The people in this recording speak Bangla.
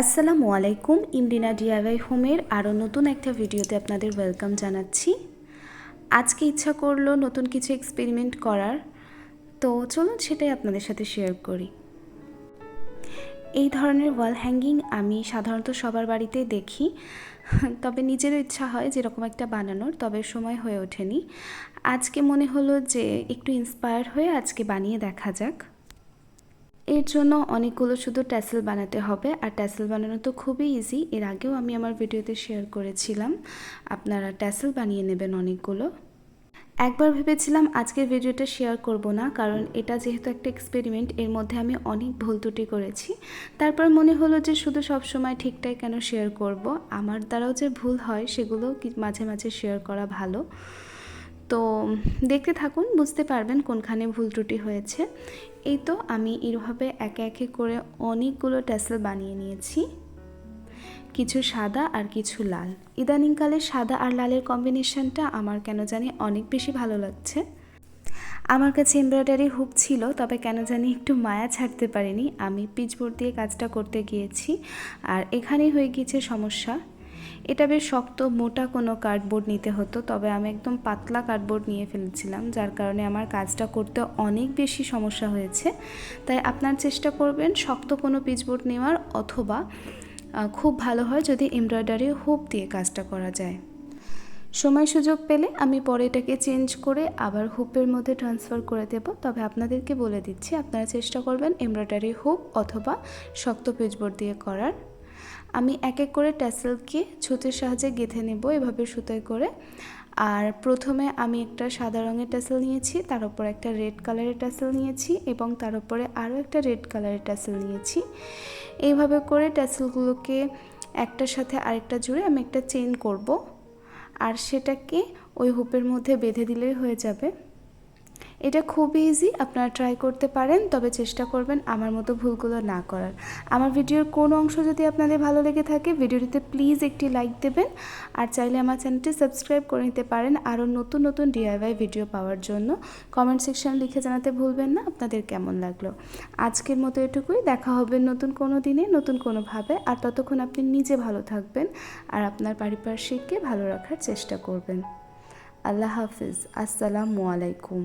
আসসালামু আলাইকুম, ইমরিনা ডিআইওয়াই হোমের আরও নতুন একটা ভিডিওতে আপনাদের ওয়েলকাম জানাচ্ছি। আজকে ইচ্ছা করল নতুন কিছু এক্সপেরিমেন্ট করার, তো চলুন সেটাই আপনাদের সাথে শেয়ার করি। এই ধরনের ওয়াল হ্যাঙ্গিং আমি সাধারণত সবার বাড়িতে দেখি। তবে নিজেরও ইচ্ছা হয় যেরকম একটা বানানোর, তবে সময় হয়ে ওঠেনি। আজকে মনে হলো যে একটু ইন্সপায়ার হয়ে আজকে বানিয়ে দেখা যাক। এর জন্য অনেকগুলো শুধু ট্যাসেল বানাতে হবে, আর ট্যাসেল বানানো তো খুবই ইজি এর আগেও আমি আমার ভিডিওতে শেয়ার করেছিলাম, আপনারা ট্যাসেল বানিয়ে নেবেন অনেকগুলো। একবার ভেবেছিলাম আজকের ভিডিওটা শেয়ার করব না, কারণ এটা যেহেতু একটা এক্সপেরিমেন্ট এর মধ্যে আমি অনেক ভুল ত্রুটি করেছি। তারপর মনে হলো যে শুধু সব সময় ঠিকটাই কেন শেয়ার করব? আমার দ্বারাও যে ভুল হয় সেগুলো মাঝে মাঝে শেয়ার করা ভালো। তো দেখতে থাকুন, বুঝতে পারবেন কোনখানে ভুল ত্রুটি হয়েছে। এই তো আমি এইভাবে একে একে করে অনেকগুলো ট্যাসেল বানিয়ে নিয়েছি। কিছু সাদা আর কিছু লাল। ইদানিংকালে সাদা আর লালের কম্বিনেশনটা আমার কেন জানি অনেক বেশি ভালো লাগছে। আমার কাছে এমব্রয়ডারি হুক ছিল, তবে কেন জানি একটু মায়া ছাড়তে পারিনি। আমি পিচবোর্ড দিয়ে কাজটা করতে গিয়েছি, আর এখানেই হয়ে গিয়েছে সমস্যা। এটা বেশ শক্ত, মোটা কোনো কার্ডবোর্ড নিতে হতো, তবে আমি একদম পাতলা কার্ডবোর্ড নিয়ে ফেলেছিলাম, যার কারণে আমার কাজটা করতে অনেক বেশি সমস্যা হয়েছে। তাই আপনার চেষ্টা করবেন, শক্ত কোনো পিচবোর্ড নেওয়ার, অথবা খুব ভালো হয় যদি এমব্রয়ডারি হুপ দিয়ে কাজটা করা যায়। সময় সুযোগ পেলে আমি পরে এটাকে চেঞ্জ করে আবার হুপের মধ্যে ট্রান্সফার করে দেব। তবে আপনাদেরকে বলে দিচ্ছি, আপনারা চেষ্টা করবেন এমব্রয়ডারি হুপ অথবা শক্ত পেজবোর্ড দিয়ে করার। আমি এক এক করে ট্যাসেলকে ছুতির সাহায্যে গেঁথে নেব, এভাবে সুতোয় করে। আর প্রথমে আমি একটা সাদা রঙের টাসেল নিয়েছি, তার উপর একটা রেড কালারের টাসেল নিয়েছি এবং তার উপরে আরও একটা রেড কালারের টাসেল নিয়েছি। এইভাবে করে টাসেলগুলোকে একটার সাথে আরেকটা জুড়ে আমি একটা চেন করব, আর সেটাকে ওই হুপের মধ্যে বেঁধে দিলেই হয়ে যাবে। এটা খুব ইজি আপনারা ট্রাই করতে পারেন, তবে চেষ্টা করবেন আমার মতো ভুলগুলো না করার। আমার ভিডিওর কোন অংশ যদি আপনাদের ভালো লেগে থাকে ভিডিওটিতে প্লিজ একটি লাইক দেবেন, আর চাইলে আমার চ্যানেলটি সাবস্ক্রাইব করে নিতে পারেন আরও নতুন নতুন ডিআইওয়াই ভিডিও পাওয়ার জন্য। কমেন্ট সেকশন লিখে জানাতে ভুলবেন না, আপনাদের কেমন লাগল? আজকের মতো এটুকুই, দেখা হবে নতুন কোনো দিনে, নতুন কোনোভাবে আর ততক্ষণ আপনি নিজে ভালো থাকবেন, আর আপনার পারিপার্শ্বিককে ভালো রাখার চেষ্টা করবেন। আল্লাহ হাফিজ, আসসালামু আলাইকুম।